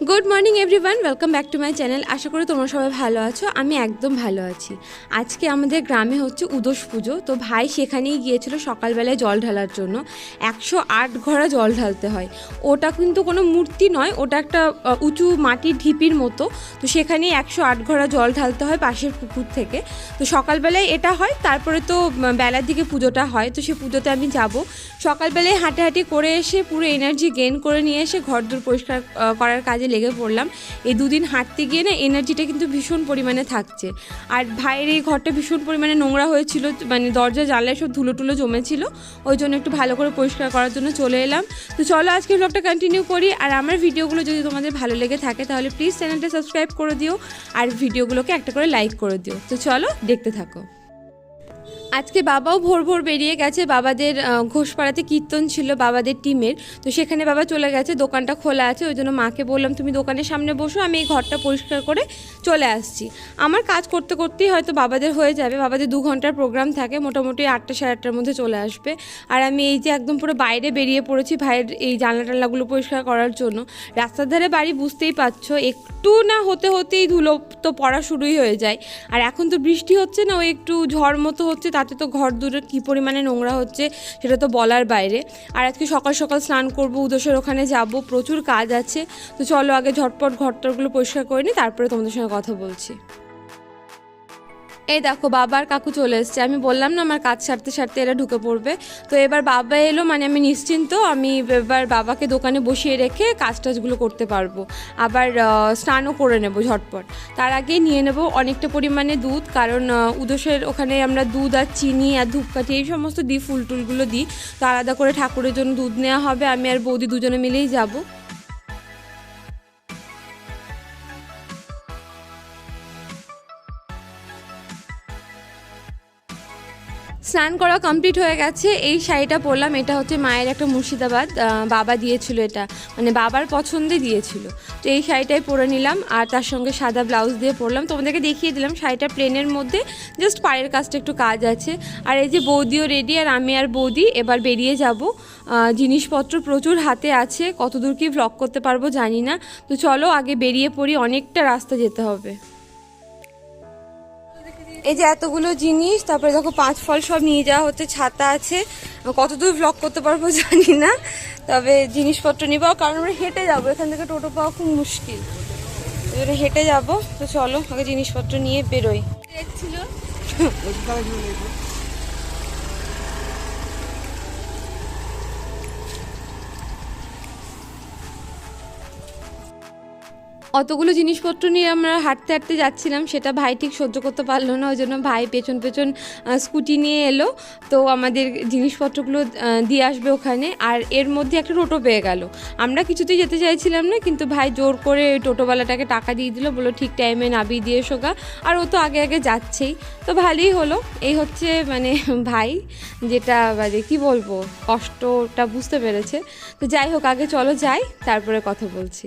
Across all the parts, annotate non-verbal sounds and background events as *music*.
Good morning everyone welcome back to my channel আশা করি তোমরা সবাই ভালো আছো। আমি একদম ভালো আছি। আজকে আমাদের গ্রামে হচ্ছে উদোষ পুজো। তো ভাই সেখানেই গিয়েছিল সকালবেলায় জল ঢালার জন্য। একশো আট ঘোড়া জল ঢালতে হয়। ওটা কিন্তু কোনো মূর্তি নয়। ওটা একটা উঁচু মাটির ঢিপির মতো। তো সেখানেই একশো আট ঘোড়া জল ঢালতে হয় পাশের পুকুর থেকে। তো সকালবেলায় এটা হয়। তারপরে তো বেলার দিকে পুজোটা হয়। তো সে পুজোতে আমি যাব। সকালবেলায় হাঁটাহাঁটি করে এসে পুরো এনার্জি গেন করে নিয়ে এসে ঘর দূর পরিষ্কার করার কাজে লেগে পড়লাম। এই দুদিন হাঁটতে গিয়ে না এনার্জিটা কিন্তু ভীষণ পরিমাণে থাকছে। আর ভাইয়ের এই ঘরটা ভীষণ পরিমাণে নোংরা হয়েছিল মানে দরজা জানলায় সব ধুলো টুলো জমেছিল। ওই জন্য একটু ভালো করে পরিষ্কার করার জন্য চলে এলাম। তো চলো আজকে ব্লগটা কন্টিনিউ করি। আর আমার ভিডিওগুলো যদি তোমাদের ভালো লেগে থাকে, তাহলে প্লিজ চ্যানেলটা সাবস্ক্রাইব করে দিও। আর ভিডিওগুলোকে একটা করে লাইক করে দিও। তো চলো দেখতে থাকো। আজকে বাবাও ভোর ভোর বেরিয়ে গেছে, বাবাদের ঘোষপাড়াতে কীর্তন ছিল বাবাদের টিমের, তো সেখানে বাবা চলে গেছে, দোকানটা খোলা আছে, ওই জন্য মাকে বললাম, তুমি দোকানের সামনে বসো, আমি এই ঘরটা পরিষ্কার করে চলে আসছি। আমার কাজ করতে করতেই হয়তো বাবাদের হয়ে যাবে, বাবাদের দু ঘণ্টার প্রোগ্রাম থাকে, মোটামুটি আটটা সাড়ে আটটার মধ্যে চলে আসবে। আর আমি এই যে একদম পুরো বাইরে বেরিয়ে পড়েছি ভাইয়ের এই জানলা টানলাগুলো পরিষ্কার করার জন্য, রাস্তার ধারে বাড়ি বুঝতেই পারছ, একটু না হতে হতেই ধুলো তো পড়া শুরুই হয়ে যায়। আর এখন তো বৃষ্টি হচ্ছে না, ওই একটু ঝড় মতো হচ্ছে তাতে তো ঘর দূরে কী পরিমাণে নোংরা হচ্ছে সেটা তো বলার বাইরে। আর আজকে সকাল সকাল স্নান করব উদোষের ওখানে যাব, প্রচুর কাজ আছে। তো চলো আগে ঝটপট ঘরটরগুলো পরিষ্কার করে নিই, তারপরে তোমাদের সঙ্গে কথা বলছি। এই দেখো বাবা আর কাকু চলে এসছে। আমি বললাম না, আমার কাজ সারতে সারতে এরা ঢুকে পড়বে। তো এবার বাবা এলো মানে আমি নিশ্চিন্ত, আমি এবার বাবাকে দোকানে বসিয়ে রেখে কাজ টাজগুলো করতে পারব। আবার স্নানও করে নেব ঝটপট। তার আগে নিয়ে নেব অনেকটা পরিমাণে দুধ, কারণ উদোষের ওখানে আমরা দুধ আর চিনি আর ধূপকাঠি এই সমস্ত দিই, ফুল টুলগুলো দিই। তো আলাদা করে ঠাকুরের জন্য দুধ নেওয়া হবে, আমি আর বৌদি দুজনে মিলেই যাব। স্নান করা কমপ্লিট হয়ে গেছে। এই শাড়িটা পরলাম, এটা হচ্ছে মায়ের একটা মুর্শিদাবাদ বাবা দিয়েছিল এটা মানে বাবার পছন্দে দিয়েছিল। তো এই শাড়িটাই পরে নিলাম, আর তার সঙ্গে সাদা ব্লাউজ দিয়ে পরলাম। তোমাদেরকে দেখিয়ে দিলাম শাড়িটা প্লেনের মধ্যে জাস্ট পায়ের কাজটা একটু কাজ আছে। আর এই যে বৌদিও রেডি আর আমি আর বৌদি এবার বেরিয়ে যাব। জিনিসপত্র প্রচুর হাতে আছে, কতদূর কি ভ্লগ করতে পারব জানি না। তো চলো আগে বেরিয়ে পড়ি, অনেকটা রাস্তা যেতে হবে। এই যে এতগুলো জিনিস তারপরে দেখো পাঁচ ফল সব নিয়ে যাওয়া হচ্ছে ছাতা আছে। কতদূর ব্লক করতে পারব *laughs* জানি না। তবে জিনিসপত্র নিব কারণ আমরা হেঁটে যাব। এখান থেকে টোটো পাওয়া খুব মুশকিল। এবারে হেঁটে যাব। তো চলো আগে জিনিসপত্র নিয়ে বেরোই। দেখছিল *laughs* অতগুলো জিনিসপত্র নিয়ে আমরা হাঁটতে হাঁটতে যাচ্ছিলাম, সেটা ভাই ঠিক সহ্য করতে পারল না, ওই জন্য ভাই পেছন পেছন স্কুটি নিয়ে এলো। তো আমাদের জিনিসপত্রগুলো দিয়ে আসবে ওখানে। আর এর মধ্যে একটা টোটো পেয়ে গেল। আমরা কিছুতেই যেতে চাইছিলাম না, কিন্তু ভাই জোর করে টোটোওয়ালাটাকে টাকা দিয়ে দিল, বলল, ঠিক টাইমে নামিয়ে দিয়ে গা। আর ও তো আগে আগে যাচ্ছেই। তো ভালোই হলো। এই হচ্ছে মানে *laughs* ভাই, যেটা মানে কী বলব, কষ্টটা বুঝতে পেরেছে। তো যাই হোক, আগে চলো যাই, তারপরে কথা বলছি।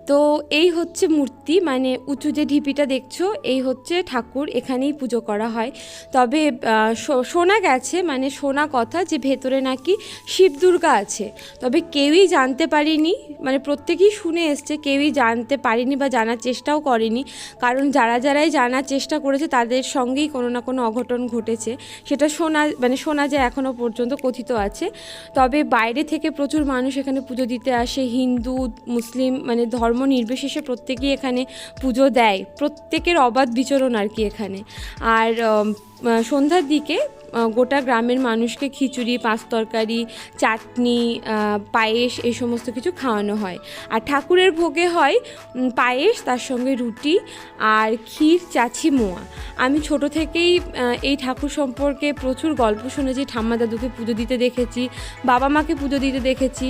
তো এই হচ্ছে মূর্তি মানে উঁচু যে ঢিপিটা দেখছ, এই হচ্ছে ঠাকুর, এখানেই পুজো করা হয়। তবে শোনা গেছে মানে শোনা কথা যে ভেতরে নাকি শিব দুর্গা আছে। তবে কেউই জানতে পারিনি মানে প্রত্যেকেই শুনে এসছে, কেউই জানতে পারিনি বা জানার চেষ্টাও করেনি। কারণ যারা যারাই জানার চেষ্টা করেছে, তাদের সঙ্গেই কোনো না কোনো অঘটন ঘটেছে। সেটা শোনা মানে শোনা যায় এখনও পর্যন্ত, কথিত আছে। তবে বাইরে থেকে প্রচুর মানুষ এখানে পুজো দিতে আসে, হিন্দু, মুসলিম মানে ধর্ম নির্বিশেষে প্রত্যেকেই এখানে পুজো দেয়। প্রত্যেকের অবাধ বিচরণ আর কি এখানে। আর সন্ধ্যার দিকে গোটা গ্রামের মানুষকে খিচুড়ি, পাঁচ তরকারি, চাটনি পায়েস এই সমস্ত কিছু খাওয়ানো হয়। আর ঠাকুরের ভোগে হয় পায়েস, তার সঙ্গে রুটি আর ক্ষীর, চাছি মোয়া। আমি ছোট থেকেই এই ঠাকুর সম্পর্কে প্রচুর গল্প শুনেছি, ঠাম্মা দাদুকে পুজো দিতে দেখেছি, বাবা মাকে পুজো দিতে দেখেছি।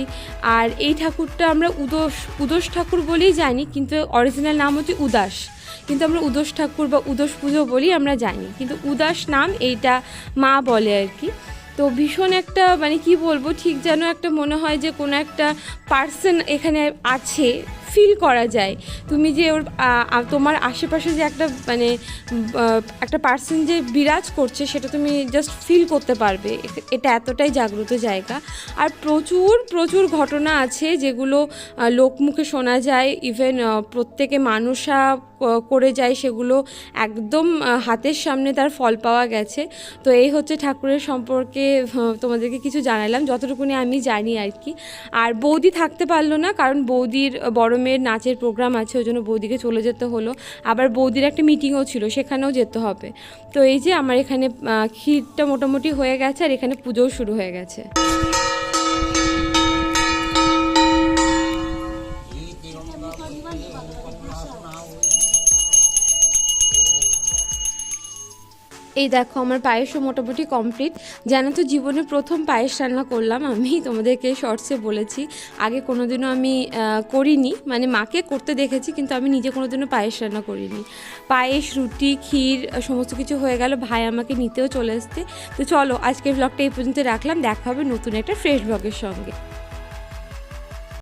আর এই ঠাকুরটা আমরা উদোষ উদোষ ঠাকুর বলেই জানি, কিন্তু অরিজিনাল নাম হচ্ছে উদাস। কিন্তু আমরা উদোষ ঠাকুর বা উদোষ পুজো বলি, আমরা জানি। কিন্তু উদাস নাম এইটা মা বলে আর কি। তো ভীষণ একটা মানে কি বলব, ঠিক যেন একটা মনে হয় যে কোনো একটা পার্সন এখানে আছে। ফিল করা যায়। তুমি যে ওর তোমার আশেপাশে যে একটা মানে একটা পার্সন যে বিরাজ করছে, সেটা তুমি জাস্ট ফিল করতে পারবে। এটা এতটাই জাগ্রত জায়গা। আর প্রচুর প্রচুর ঘটনা আছে যেগুলো লোকমুখে শোনা যায়। ইভেন প্রত্যেকে মানুষা করে যায় সেগুলো একদম হাতের সামনে তার ফল পাওয়া গেছে। তো এই হচ্ছে ঠাকুরের সম্পর্কে তোমাদেরকে কিছু জানালাম। যতটুকুনি আমি জানি আর কি। আর বৌদি থাকতে পারল না, কারণ বৌদির, বড় মেয়ের নাচের প্রোগ্রাম আছে, ওই জন্য বৌদিকে চলে যেতে হলো। আবার বৌদির একটা মিটিংও ছিল, সেখানেও যেতে হবে। তো এই যে আমার এখানে ক্ষীরটা মোটামুটি হয়ে গেছে আর এখানে পুজোও শুরু হয়ে গেছে। এই দেখো, আমার পায়েসও মোটামুটি কমপ্লিট জানো তো, জীবনে প্রথম পায়েস রান্না করলাম আমি, তোমাদেরকে শর্টসে বলেছি। আগে কোনোদিনও আমি করিনি মানে মাকে করতে দেখেছি, কিন্তু আমি নিজে কোনোদিনও পায়েস রান্না করিনি। পায়েস, রুটি, ক্ষীর, সমস্ত কিছু হয়ে গেল, ভাই আমাকে নিতেও চলে আসতে তো চলো, আজকের ব্লগটা এই পর্যন্ত রাখলাম, দেখা হবে নতুন একটা ফ্রেশ ব্লগের সঙ্গে।